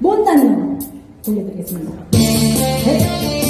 못난 놈 올려드리겠습니다. 네.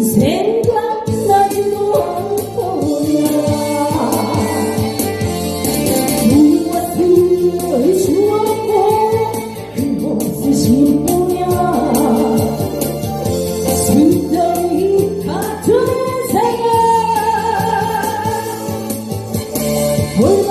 Woo!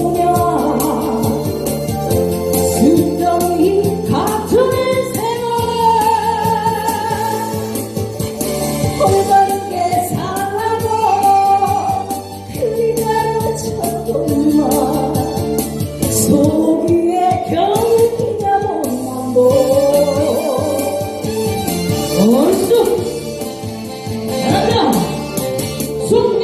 soon